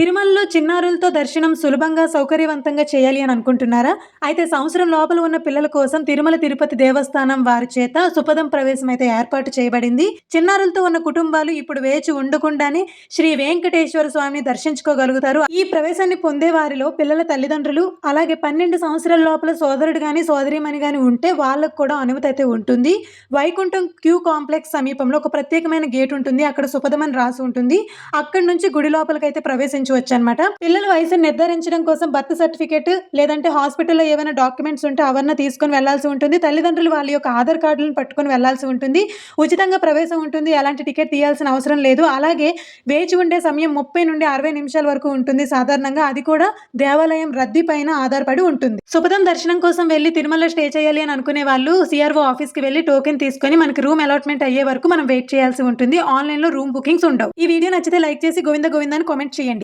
తిరుమలలో చిన్నారులతో దర్శనం సులభంగా సౌకర్యవంతంగా చేయాలి అని అనుకుంటున్నారా? అయితే సంవత్సరం లోపల ఉన్న పిల్లల కోసం తిరుమల తిరుపతి దేవస్థానం వారి చేత సుపదం ప్రవేశం అయితే ఏర్పాటు చేయబడింది. చిన్నారులతో ఉన్న కుటుంబాలు ఇప్పుడు వేచి ఉండకుండానే శ్రీ వెంకటేశ్వర స్వామిని దర్శించుకోగలుగుతారు. ఈ ప్రవేశాన్ని పొందే వారిలో పిల్లల తల్లిదండ్రులు అలాగే పన్నెండు సంవత్సరాల లోపల సోదరుడు కానీ సోదరిమణి కానీ ఉంటే వాళ్ళకు కూడా అనుమతి అయితే ఉంటుంది. వైకుంఠం క్యూ కాంప్లెక్స్ సమీపంలో ఒక ప్రత్యేకమైన గేట్ ఉంటుంది. అక్కడ సుపదం అని రాసి ఉంటుంది. అక్కడి నుంచి గుడి లోపలికైతే ప్రవేశించు ప్రవేశించవచ్చు అనమాట పిల్లల వయసును నిర్ధారించడం కోసం బర్త్ సర్టిఫికేట్ లేదంటే హాస్పిటల్లో ఏమైనా డాక్యుమెంట్స్ ఉంటే అవన్నీ తీసుకొని వెళ్ళాల్సి ఉంటుంది. తల్లిదండ్రులు వాళ్ళ యొక్క ఆధార్ కార్డులను పట్టుకొని వెళ్ళాల్సి ఉంటుంది. ఉచితంగా ప్రవేశం ఉంటుంది. ఎలాంటి టికెట్ తీయాల్సిన అవసరం లేదు. అలాగే వేచి ఉండే సమయం ముప్పై నుండి అరవై నిమిషాల వరకు ఉంటుంది సాధారణంగా. అది కూడా దేవాలయం రద్దీ పైన ఆధారపడి ఉంటుంది. సుపదం దర్శనం కోసం వెళ్ళి తిరుమల స్టే చేయాలి అని అనుకునే వాళ్ళు సిఆర్ఓ ఆఫీస్కి వెళ్ళి టోకెన్ తీసుకొని మనకి రూమ్ అలాట్మెంట్ అయ్యే వరకు మనం వెయిట్ చేయాల్సి ఉంటుంది. ఆన్లైన్లో రూమ్ బుకింగ్స్ ఉండవు. ఈ వీడియో నచ్చితే లైక్ చేసి గోవింద గోవింద అని కామెంట్ చేయండి.